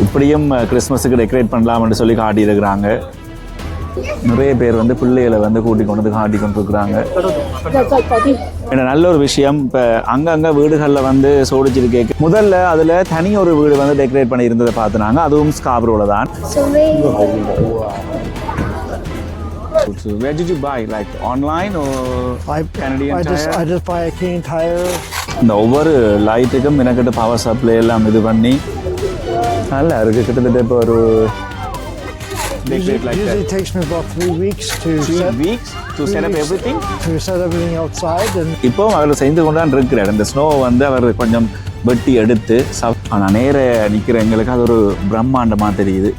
இப்படியும் கிறிஸ்மஸுக்கு டெக்கரேட் பண்ணலாம்னு சொல்லி காட்டியிருக்கிறாங்க நிறைய பேர் வந்து பிள்ளைகளை வந்து கூட்டி கொண்டு வந்து காட்டி கொண்டு இருக்கிறாங்க ஏன்னா நல்ல ஒரு விஷயம் இப்போ அங்கங்கே வீடுகளில் வந்து சோடிச்சிட்டு கேக்கு முதல்ல அதில் தனி ஒரு வீடு வந்து டெக்கரேட் பண்ணி இருந்ததை பார்த்துனாங்க அதுவும் ஸ்காப்ரோவில் தான் So where did you buy? Like online or I, Canadian I just Tire? I just buy a King Tire. இந்த ஒவ்வொரு லைட்டுக்கும் எனக்கிட்ட பவர் சப்ளை எல்லாம் இது பண்ணி நல்லா இருக்கு கிட்டத்தட்ட இப்போ ஒரு Usually, decorate like usually that. takes me about three weeks to Three set, weeks to set up weeks. everything. to set everything outside and இப்போ அவர் செய்து கொண்டான் இருக்கிறார் இந்த ஸ்னோ வந்து அவர் கொஞ்சம் வெட்டி எடுத்து ஆனால் நேர நிற்கிற எங்களுக்கு அது ஒரு பிரம்மாண்டமாக தெரியுது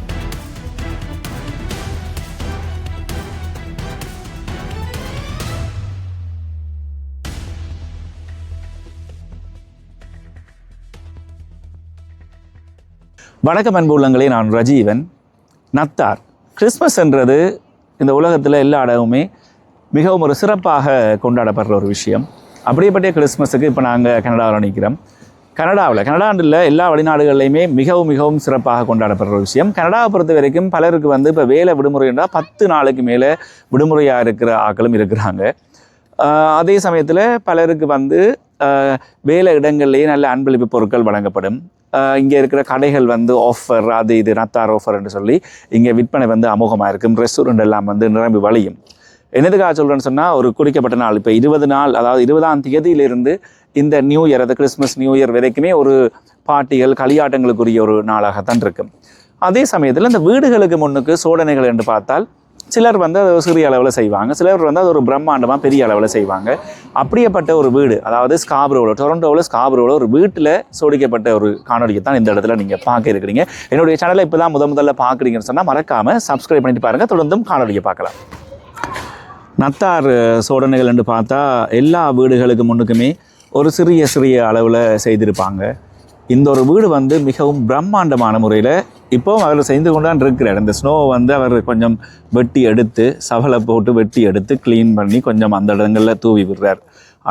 வணக்கம் அன்பு உள்ளங்களே நான் ரஜீவன். நத்தார். கிறிஸ்மஸ் என்றது இந்த உலகத்தில் எல்லா இடமுமே மிகவும் ஒரு சிறப்பாக கொண்டாடப்படுற ஒரு விஷயம். அப்படியேப்பட்ட கிறிஸ்மஸுக்கு இப்போ நாங்கள் கனடாவில் நிற்கிறோம் கனடாவில் கனடாண்டில் எல்லா வெளிநாடுகள்லையுமே மிகவும் மிகவும் சிறப்பாக கொண்டாடப்படுற ஒரு விஷயம். கனடாவை பொறுத்த வரைக்கும் பலருக்கு வந்து இப்போ வேலை விடுமுறை என்றால் பத்து நாளுக்கு மேலே விடுமுறையாக இருக்கிற ஆக்களும் இருக்கிறாங்க. அதே சமயத்தில் பலருக்கு வந்து வேலை இடங்கள்லேயே நல்ல அன்பளிப்பு பொருட்கள் வழங்கப்படும். இங்கே இருக்கிற கடைகள் வந்து ஆஃபர் அது இது நத்தார் ஆஃபர் என்று சொல்லி இங்கே விற்பனை வந்து அமோகமாக இருக்கும். ரெஸ்டாரண்ட் எல்லாம் வந்து நிரம்பி வழியும். என்னதுக்காக சொல்கிறேன்னு சொன்னால் ஒரு குறிக்கப்பட்ட நாள். இப்போ இருபது நாள் அதாவது இருபதாம் தேதியிலிருந்து இந்த நியூ இயர் அது கிறிஸ்மஸ் நியூ இயர் வரைக்குமே ஒரு பாட்டிகள் களியாட்டங்களுக்குரிய ஒரு நாளாகத்தான் இருக்கும். அதே சமயத்தில் இந்த வீடுகளுக்கு முன்னுக்கு சோதனைகள் என்று பார்த்தால் சிலர் வந்து அதை சிறிய அளவில் செய்வாங்க. சிலர் வந்து அது ஒரு பிரம்மாண்டமாக பெரிய அளவில் செய்வாங்க. அப்படியேப்பட்ட ஒரு வீடு அதாவது ஸ்காப்ரோவில் டொரண்டோவில் ஸ்காப்ரோவில் ஒரு வீட்டில் சோடிக்கப்பட்ட ஒரு காணொலியை தான் இந்த இடத்துல நீங்கள் பார்க்க இருக்கிறீங்க. என்னுடைய சேனலை இப்போ தான் முத முதல்ல பார்க்குறீங்கன்னு சொன்னால் மறக்காமல் சப்ஸ்கிரைப் பண்ணிட்டு பாருங்கள் தொடர்ந்தும் காணொலியை பார்க்கலாம். நத்தார் சோதனைகள் என்று பார்த்தா எல்லா வீடுகளுக்கு முன்னுக்குமே ஒரு சிறிய சிறிய அளவில் செய்திருப்பாங்க. இந்த ஒரு வீடு வந்து மிகவும் பிரம்மாண்டமான முறையில் இப்போவும் அவர் செய்து கொண்டான் இருக்கிறார். இந்த ஸ்னோவை வந்து அவர் கொஞ்சம் வெட்டி எடுத்து சவலை போட்டு வெட்டி எடுத்து க்ளீன் பண்ணி கொஞ்சம் அந்த இடங்களில் தூவி விடுறார்.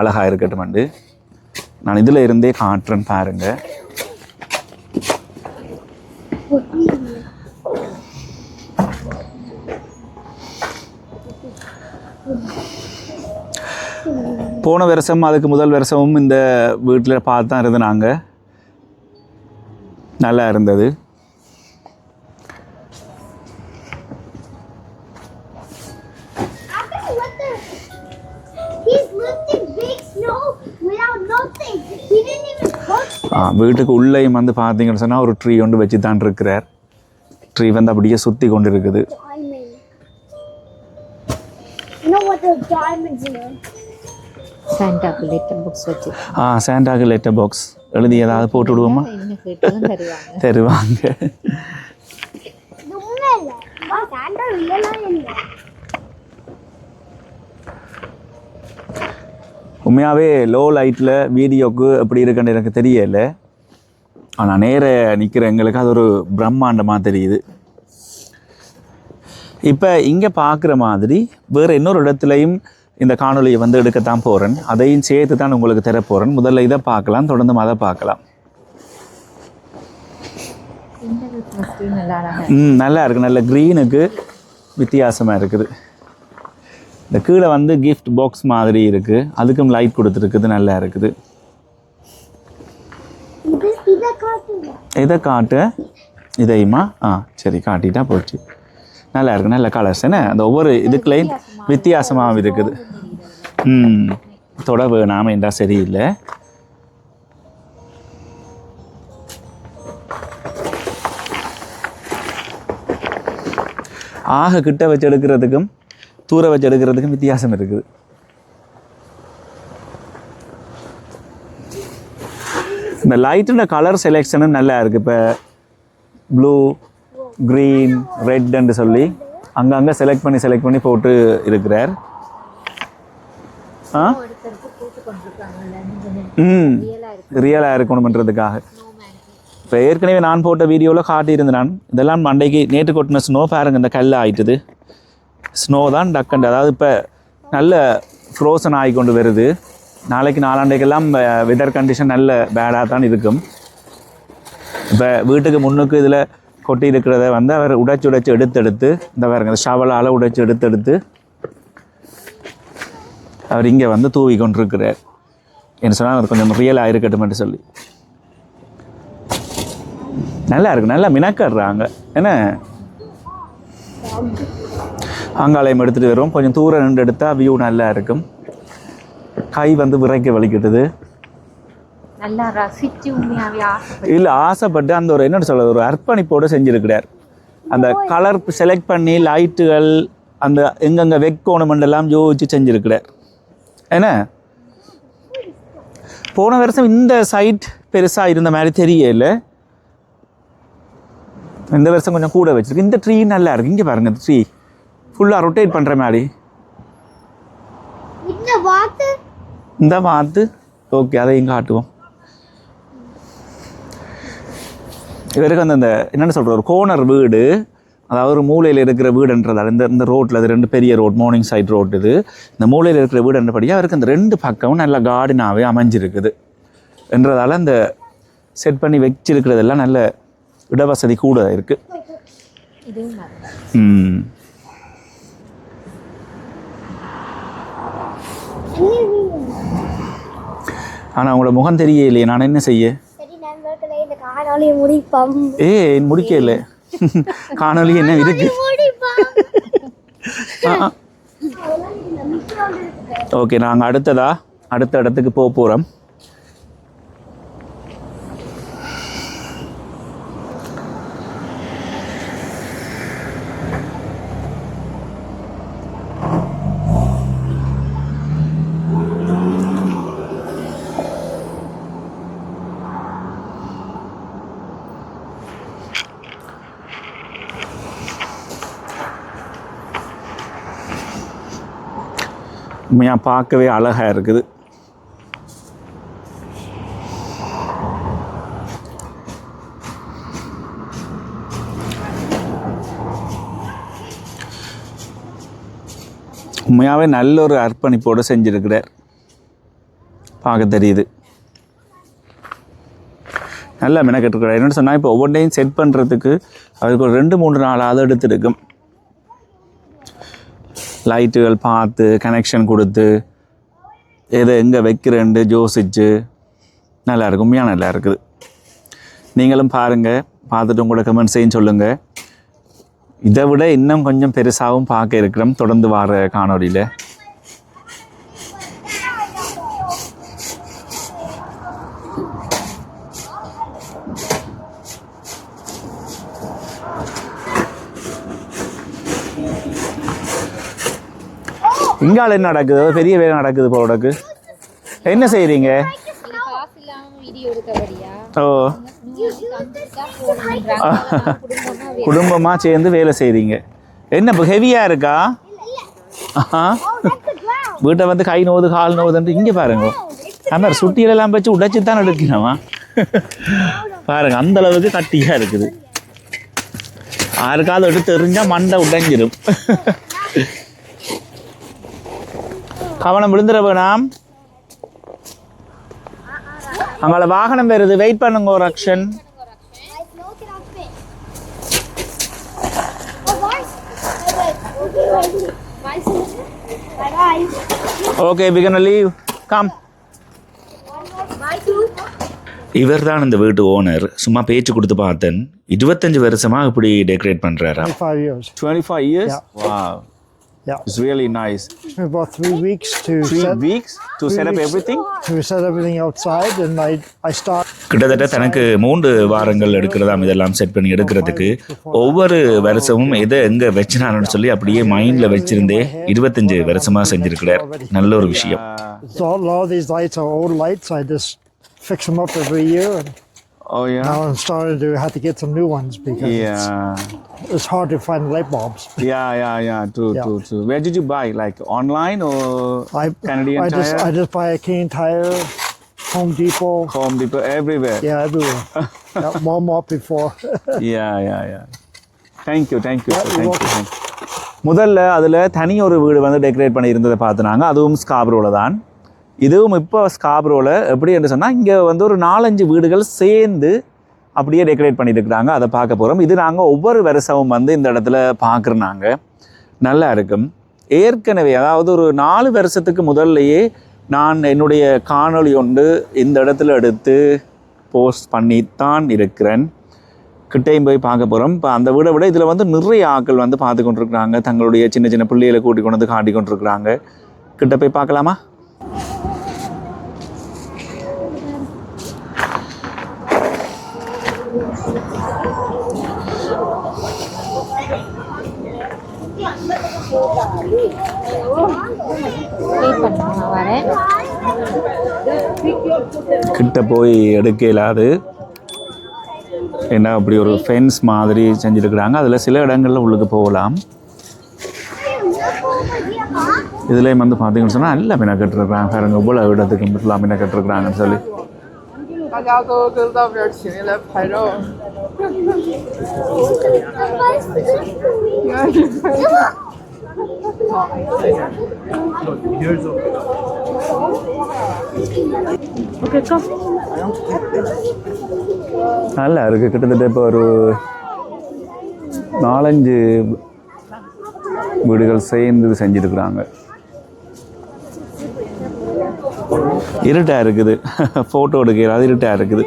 அழகாக இருக்கட்டும் நான் இதில் இருந்தே காட்டுறேன் பாருங்க. போன வருஷம் அதுக்கு முதல் வருஷமும் இந்த வீட்டில் பார்த்து தான் இருந்தாங்க நல்லா இருந்தது. வீட்டுக்கு உள்ளேயும் வந்து பார்த்தீங்கன்னு சொன்னால் ஒரு ட்ரீ ஒன்று வச்சு தான் இருக்கிறார். ட்ரீ வந்து அப்படியே சுற்றி கொண்டு இருக்குது? சாண்டாக்கு லெட்டர் புக்ஸ் வச்சு. ஆ சாண்டாக்கு லெட்டர் பாக்ஸ் எழுதி ஏதாவது போட்டு விடுவோமா? தருவாங்க. உண்மையாகவே லோ லைட்டில் வீடியோக்கு எப்படி இருக்குன்னு எனக்கு தெரியல. ஆனால் நேர நிற்கிற எங்களுக்கு அது ஒரு பிரம்மாண்டமாக தெரியுது. இப்போ இங்கே பார்க்குற மாதிரி வேறு இன்னொரு இடத்துலையும் இந்த காணொலியை வந்து எடுக்கத்தான் போகிறேன் அதையும் சேர்த்து தான் உங்களுக்கு தர போகிறேன் முதல்ல இதை பார்க்கலாம் தொடர்ந்து அதை பார்க்கலாம். ம் நல்லா இருக்குது நல்ல க்ரீனுக்கு வித்தியாசமாக இருக்குது. இந்த கீழே வந்து கிஃப்ட் பாக்ஸ் மாதிரி இருக்குது அதுக்கும் லைட் கொடுத்துருக்குது நல்லா இருக்குது. இதை காட்டு. இதையுமா? ஆ சரி காட்டிட்டா போச்சு. நல்லா இருக்கு நல்ல கலர்ஸ் என்ன அந்த ஒவ்வொரு இதுக்குள்ளேயும் வித்தியாசமாகவும் இருக்குது. ம் தொட வேணாமல் என்றால் சரியில்லை. ஆக கிட்ட வச்சு எடுக்கிறதுக்கும் தூர வச்சு எடுக்கிறதுக்கும் வித்தியாசம் இருக்குது. இந்த லைட்டோட கலர் செலெக்ஷனும் நல்லா இருக்குது இப்போ ப்ளூ க்ரீன் ரெட்டுன்னு சொல்லி அங்கங்கே செலக்ட் பண்ணி செலக்ட் பண்ணி போட்டு இருக்கிறார். ஆ? ம். ரியலாக இருக்கணுமன்றதுக்காக. இப்போ ஏற்கனவே நான் போட்ட வீடியோவில் காட்டியிருந்தேன் நான். இதெல்லாம் மண்டைக்கு நேற்று கொட்டின ஸ்னோ பாருங்க இந்த கல் ஆயிட்டுது. ஸ்னோ தான் டக்கண்டு அதாவது இப்போ நல்ல ஃப்ரோசன் ஆகி கொண்டு வருது. நாளைக்கு நாளாண்டைக்கெல்லாம் வெதர் கண்டிஷன் நல்ல பேடாக தான் இருக்கும். இப்போ வீட்டுக்கு முன்னுக்கு இதில் கொட்டி இருக்கிறத வந்து அவர் உடைச்சு உடைச்சு எடுத்து எடுத்து இந்த பாருங்க ஷவலால் உடைச்சு எடுத்து எடுத்து அவர் இங்கே வந்து தூவி கொண்டிருக்கிறார். என்ன சொன்னால் அது கொஞ்சம் ரியலாக இருக்கட்டும்னு சொல்லி. நல்லா இருக்கு நல்லா மினக்கடுறாங்க. என்ன? ஆங்காலயம் எடுத்துகிட்டு வருவோம். கொஞ்சம் தூரம் நின்று எடுத்தால் வியூ நல்லா இருக்கும். கை வந்து விரைக்க வலிக்கிட்டுது. நல்லா ரசிச்சு இல்லை ஆசைப்பட்டு அந்த ஒரு என்ன சொல்றது ஒரு அர்ப்பணிப்போடு செஞ்சிருக்கிறார். அந்த கலர் செலக்ட் பண்ணி லைட்டுகள் அந்த எங்கெங்கே வெக்கோணமெண்டெல்லாம் யோசிச்சு செஞ்சிருக்கிறார். என்ன? போன வருஷம் இந்த சைட் பெருசாக இருந்த மாதிரி தெரியல. இந்த வருஷம் கொஞ்சம் கூட வச்சிருக்கு. இந்த ட்ரீ நல்லா இருக்கு. இங்கே பாருங்க ட்ரீ ஃபுல்லாக ரொட்டேட் பண்ணுற மாதிரி. இந்த பார்த்து ஓகே அதையும் காட்டுவோம். இவருக்கு அந்த அந்த என்னென்ன சொல்கிற ஒரு கோனர் வீடு. அதாவது ஒரு மூலையில் இருக்கிற வீடுன்றதால இந்த இந்த ரோட்டில் அது ரெண்டு பெரிய ரோட் மார்னிங் சைட் ரோட் இது. இந்த மூலையில் இருக்கிற வீடுன்றபடியாக அவருக்கு அந்த ரெண்டு பக்கமும் நல்ல கார்டனாகவே அமைஞ்சிருக்குது. என்றதால அந்த செட் பண்ணி வச்சிருக்கிறதெல்லாம் நல்ல இடவசதி கூட இருக்குது ம். ஆனால் உங்களோட முகம் தெரியலையே நான் என்ன செய்ய? காணொலியை முடிப்போம். ஏய் முடிக்கல காணொலி என்ன இருக்கு? ஓகே நாங்கள் அடுத்ததா? அடுத்த இடத்துக்கு போக போகிறோம் பார்க்கவே அழகாக இருக்குது. உண்மையாகவே நல்ல ஒரு அர்ப்பணிப்போடு செஞ்சிருக்கிறார். பார்க்க தெரியுது. நல்லா மெனக்கெட்டுருக்கிறார் என்னென்னு சொன்னால் இப்போ ஒவ்வொன்றையும் செட் பண்ணுறதுக்கு அவருக்கு ஒரு ரெண்டு மூணு நாளாவது எடுத்துருக்கும். லைட்டுகள் பார்த்து கனெக்ஷன் கொடுத்து எதை எங்கே வைக்கிறேன்ட்டு யோசிச்சு நல்லா இருக்கும் உண்மையாக நல்லா இருக்குது நீங்களும் பாருங்கள் பார்த்துட்டு உங்களோட கமெண்ட்ஸையும் சொல்லுங்கள் இதை விட இன்னும் கொஞ்சம் பெருசாகவும் பார்க்க இருக்கிறோம். தொடர்ந்து வர காணொளியில். இங்கால என்ன நடக்குது? பெரிய வேலை நடக்குது போல உனக்கு. என்ன செய்கிறீங்க ஓ. குடும்பமா குடும்பமாக சேர்ந்து வேலை செய்கிறீங்க என்ன இப்போ ஹெவியாக இருக்கா? வீட்டை வந்து கை நோவுது கால் நோவுதுன்ட்டு இங்கே பாருங்க. ஆமாம் சுட்டியிலெல்லாம் வச்சு உடைச்சி தான் எடுக்கணுமா பாருங்க அந்த அளவுக்கு கட்டியாக இருக்குது. யாருக்காவது எடுத்து எறிஞ்சால் மண்டை உடைஞ்சிடும் கவனம் விழுந்துட வேணாம் அங்கே வாகனம் வருது வெயிட் பண்ணுங்க ஒரு action guys. Okay gonna leave come. இவர் தான் இந்த வீட்டு ஓனர் சும்மா பேச்சு கொடுத்து பார்த்தேன் இருபத்தஞ்சு வருஷமா இப்படி டெக்கரேட் பண்றாரா 25 years. Twenty five years Yeah. Wow Yeah. It's really nice Took me about three weeks to three set, weeks to set up everything to set everything outside, and I I start கிட்டத்தட்ட தனக்கு மூன்று வாரங்கள் எடுக்கிறதாம் இதெல்லாம் set பண்ணி எடுக்கிறதுக்கு ஒவ்வொரு வருஷமும் எதை எங்க வச்சினான்னு சொல்லி அப்படியே மைண்ட்ல வச்சிருந்தே இருபத்தஞ்சு வருஷமா செஞ்சிருக்கிறார் நல்ல ஒரு விஷயம் So these lights are old lights. I just fix them up every year, and Oh yeah now I'm starting to have to get some new ones because yeah it's, it's hard to find light bulbs. Yeah yeah yeah true Yeah. True true where did you buy like online oh I Canadian I just Tire? I just buy a King Tire, Home Depot, Home Depot everywhere yeah, everywhere. yeah, Walmart before. Yeah yeah yeah thank you thank you Yeah, you're thank you thank you முதல்ல அதில் தனி ஒரு வீடு வந்து decorate பண்ணி இருந்ததை பார்த்துனாங்க அதுவும் ஸ்காப்ரோவில் தான் இதுவும் இப்போ ஸ்காப்ரோவில் எப்படி என்று சொன்னால் இங்கே வந்து ஒரு நாலஞ்சு வீடுகள் சேர்ந்து அப்படியே டெக்கரேட் பண்ணியிருக்கிறாங்க. அதை பார்க்க போகிறோம் இது நாங்கள் ஒவ்வொரு வருஷமும் வந்து இந்த இடத்துல பார்க்குறாங்க நல்லா இருக்கும். ஏற்கனவே அதாவது ஒரு நாலு வருஷத்துக்கு முதல்லையே நான் என்னுடைய காணொளி ஒன்று இந்த இடத்துல எடுத்து போஸ்ட் பண்ணித்தான் இருக்கிறேன். கிட்டேயும் போய் பார்க்க போகிறோம் இப்போ அந்த வீடை விட இதில் வந்து நிறைய ஆட்கள் வந்து பார்த்து கொண்டிருக்கிறாங்க. தங்களுடைய சின்ன சின்ன பிள்ளைகளை கூட்டி கொண்டு வந்து காட்டி கொண்டிருக்கிறாங்க. கிட்ட போய் பார்க்கலாமா? கிட்ட போய் எடுக்க என்ன ஏன்னா அப்படி ஒரு ஃபென்ஸ் மாதிரி செஞ்சுருக்குறாங்க. அதில் சில இடங்களில் உள்ளுக்கு போகலாம். இதுலேயும் வந்து பார்த்தீங்கன்னு சொன்னால் நல்லா மீனாக கட்டிருக்கிறாங்க. பாருங்க இவ்வளோ இடத்துக்கு மட்டும் மீனாக கட்டிருக்கிறாங்கன்னு சொல்லி. நல்லா இருக்கு. கிட்டத்தட்ட இப்போ ஒரு நாலஞ்சு வீடுகள் சேர்ந்து செஞ்சுருக்குறாங்க. இருட்டாக இருக்குது. ஃபோட்டோ எடுக்கிற அது இருட்டாக இருக்குது.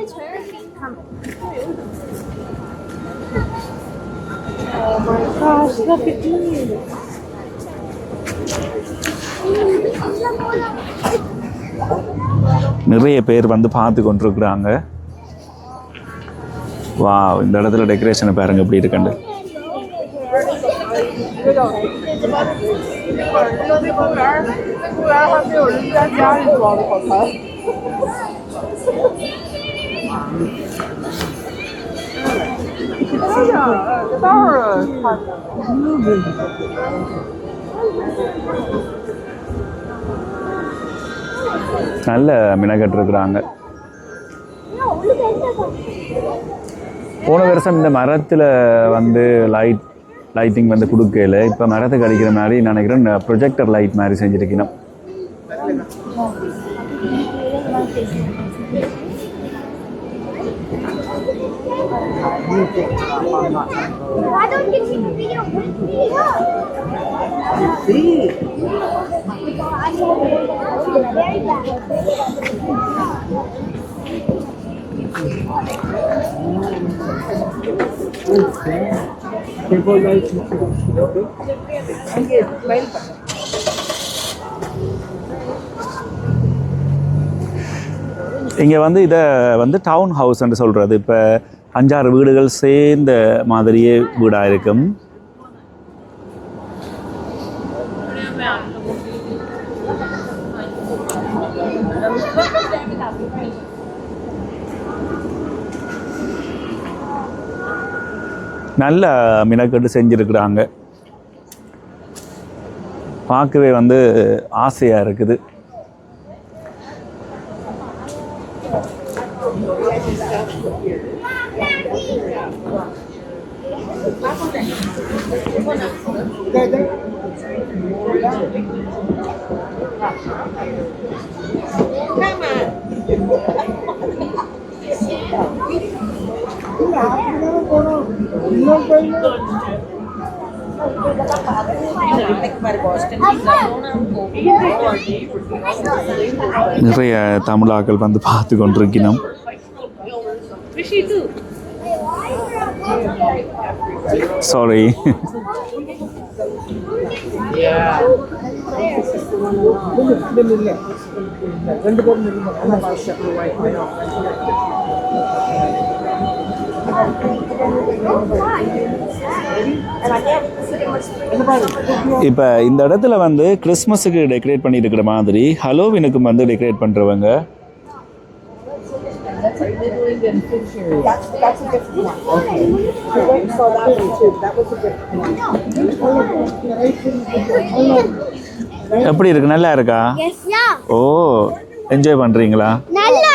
நிறைய பேர் வந்து பார்த்து கொண்டிருக்கிறாங்க. வா இந்த இடத்துல டெக்கரேஷனை பாருங்க எப்படி இருக்குண்டு 那个那公园儿，那公园儿还没有人家家里装的好看。哎呀，这道儿看着。 நல்ல மினக்கட்டிருக்கிறாங்க போன வருஷம் இந்த மரத்தில் வந்து லைட் லைட்டிங் வந்து கொடுக்கல. இப்போ மரத்துக்கு அடிக்கிற மாதிரி நினைக்கிறேன் ப்ரொஜெக்டர் லைட் மாதிரி செஞ்சுருக்கணும். Why இங்கே வந்து இதை வந்து டவுன் ஹவுஸ்ன்னு சொல்கிறது இப்போ அஞ்சாறு வீடுகள் சேர்ந்த மாதிரியே வீடாக இருக்கும் நல்ல மினக்கட்டு செஞ்சுருக்குறாங்க. பார்க்கவே வந்து ஆசையாக இருக்குது. நிறைய தமிழாக்கள் வந்து பார்த்து கொண்டிருக்கணும் சாரி இப்போ இந்த இடத்துல வந்து கிறிஸ்மஸுக்கு டெக்கரேட் பண்ணிட்டு இருக்கிற மாதிரி ஹலோவினுக்கும் வந்து டெக்கரேட் பண்ணுறவங்க எப்படி இருக்கு? நல்லா இருக்கா. ஓ என்ஜாய் பண்ணுறீங்களா நல்லா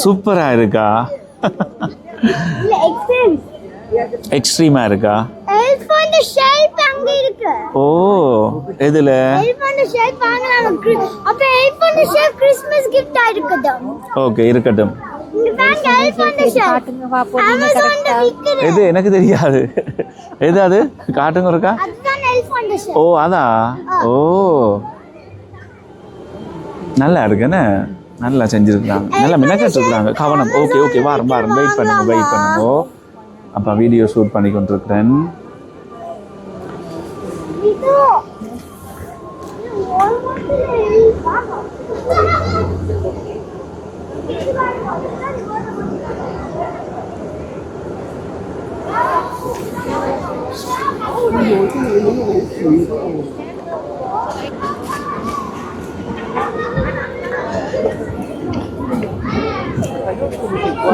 சூப்பரா இருக்கு? ஷெல்ஃப் கிறிஸ்மஸ் கிஃப்டா இருக்குது ஓகே இருக்கட்டும். எது எனக்கு தெரியாது. எது அது? காட்டுங்க இருக்கா. ஓ அதா? ஓ. நல்லா இருக்குன்னு நல்லா செஞ்சுருக்குறாங்க. நல்லா மினக்கட்டுருக்குறாங்க கவனம். ஓகே ஓகே வாரம் வாரம். வெயிட் பண்ணுங்க வெயிட் பண்ணுங்க. அப்போ வீடியோ ஷூட் பண்ணி கொண்டிருக்கிறேன். இது. இது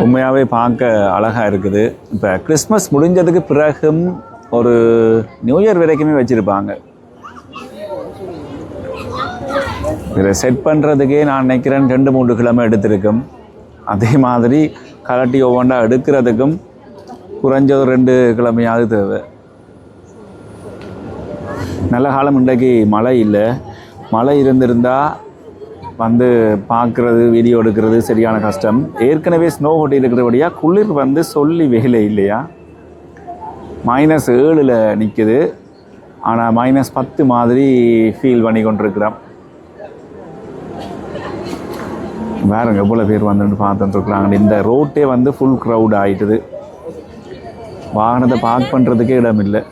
உண்மையாகவே பார்க்க அழகாக இருக்குது. இப்போ கிறிஸ்மஸ் முடிஞ்சதுக்கு பிறகும் ஒரு நியூ இயர் வரைக்குமே வச்சுருப்பாங்க. இதை செட் பண்ணுறதுக்கே நான் நினைக்கிறேன் ரெண்டு மூன்று கிழமை எடுத்திருக்கும். அதே மாதிரி கலட்டி ஒவ்வொன்றா எடுக்கிறதுக்கும் குறைஞ்சது ரெண்டு கிழமையாவது தேவை. நல்ல காலம் இன்றைக்கு மழை இல்லை. மழை இருந்திருந்தால் வந்து பார்க்குறது வீடியோ எடுக்கிறது சரியான கஷ்டம். ஏற்கனவே ஸ்னோ ஒட்டி இருக்கிறபடியாக குளிர் வந்து சொல்லி வேலை இல்லையா? மைனஸ் ஏழில் நிற்குது ஆனால் மைனஸ் பத்து மாதிரி ஃபீல் பண்ணி கொண்டிருக்கிறோம் வேறங்க எவ்வளோ பேர் வந்துட்டு பார்த்துட்டுருக்குறாங்க இந்த ரோட்டே வந்து ஃபுல் க்ரௌட் ஆகிட்டுது வாகனத்தை பார்க் பண்ணுறதுக்கே இடம் இல்லை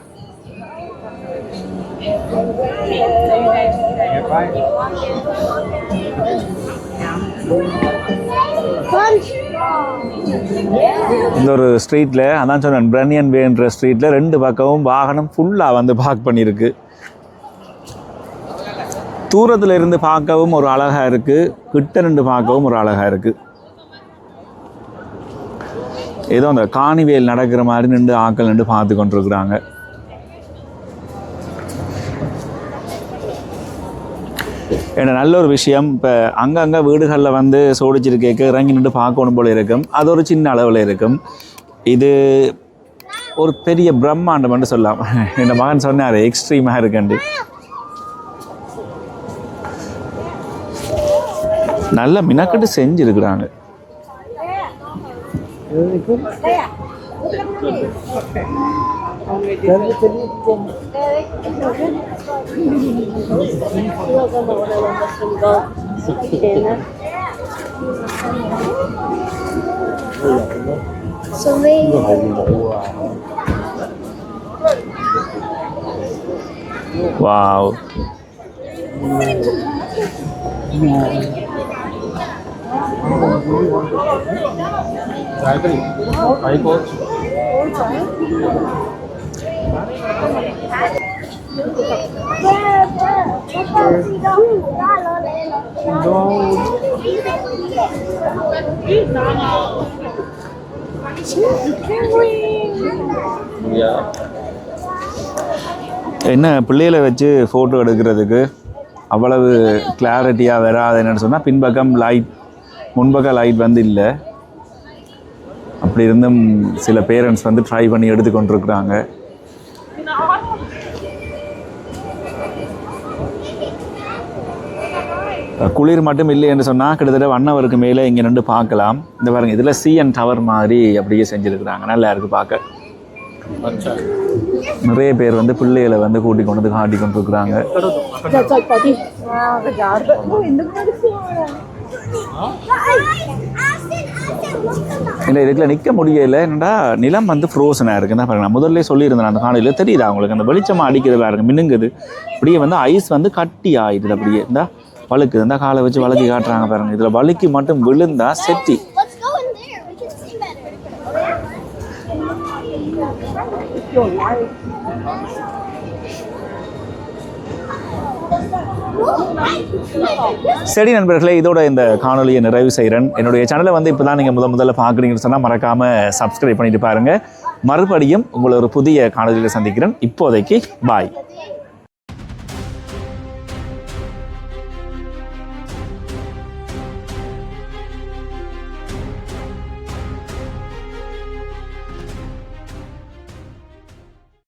இந்த ஒரு ஸ்ட்ரீட்டில் அதான் சொன்னேன் பிரனியன் வேன்ற ஸ்ட்ரீட்டில் ரெண்டு பக்கமும் வாகனம் ஃபுல்லாக வந்து பார்க் பண்ணியிருக்கு. தூரத்தில் இருந்து பார்க்கவும் ஒரு அழகாக இருக்குது கிட்ட நின்று பார்க்கவும் ஒரு அழகாக இருக்குது ஏதோ அந்த காணிவேல் நடக்கிற மாதிரி நின்று ஆக்கள் நின்று பார்த்து கொண்டிருக்கிறாங்க. ஏன்னா நல்ல ஒரு விஷயம் இப்போ அங்கங்கே வீடுகளில் வந்து சோடிச்சிருக்கேக்கு இறங்கி நின்று பார்க்கணும் போல இருக்கும் அது ஒரு சின்ன அளவில் இருக்கும் இது ஒரு பெரிய பிரம்மாண்டம் சொல்லலாம் என் மகன் சொன்னார் எக்ஸ்ட்ரீமாக இருக்கண்டு நல்ல மினக்கட்டு செஞ்சுருக்குறாங்க Evet. Logan oranın başında şeyler. So we... Wow. Trái cái gì? Trái có. Trái. என்ன பிள்ளைகளை வச்சு ஃபோட்டோ எடுக்கிறதுக்கு அவ்வளவு கிளாரிட்டியாக வராது என்னென்னு சொன்னால் பின்பக்கம் லைட் முன்பக்கம் லைட் வந்து இல்லை. அப்படி இருந்தும் சில பேரண்ட்ஸ் வந்து ட்ரை பண்ணி எடுத்துக்கொண்டிருக்கிறாங்க. குளிர் மட்டும் இல்லை என்று சொன்னால் கிட்டத்தட்ட ஒன் ஹவருக்கு மேலே இங்கே நின்று பார்க்கலாம். இந்த பாருங்க இதில் சிஎன் டவர் மாதிரி அப்படியே செஞ்சுருக்குறாங்க. நல்லா இருக்குது பார்க்க. நிறைய பேர் வந்து பிள்ளைகளை வந்து கூட்டி கொண்டு வந்து காட்டி கொண்டு இருக்கிறாங்க இல்லை இதுக்குள்ள நிற்க முடியல. என்னடா நிலம் வந்து ஃப்ரோசனாக இருக்குன்னா பாருங்க. நான் முதல்ல சொல்லியிருந்தேன் அந்த காலையில் தெரியுது அவங்களுக்கு அந்த வெளிச்சமாக அடிக்கிறது பாருங்க மின்னுங்குது. அப்படியே வந்து ஐஸ் வந்து கட்டி ஆயிடுது அப்படியே. இருந்தால் வழுக்குது. இருந்தால் காலை வச்சு வழுக்கி காட்டுறாங்க பாருங்க. இதில் வழுக்கி மட்டும் விழுந்தா செட்டி. Thank you. சரி நண்பர்களே இதோட இந்த காணொலியை நிறைவு செய்கிறேன். என்னுடைய சேனலை வந்து இப்போ தான் நீங்கள் முத முதல்ல பார்க்குறீங்கன்னு சொன்னால் மறக்காமல் சப்ஸ்கிரைப் பண்ணிட்டு பாருங்கள் மறுபடியும் உங்களை ஒரு புதிய காணொலியில் சந்திக்கிறேன். இப்போதைக்கு பாய்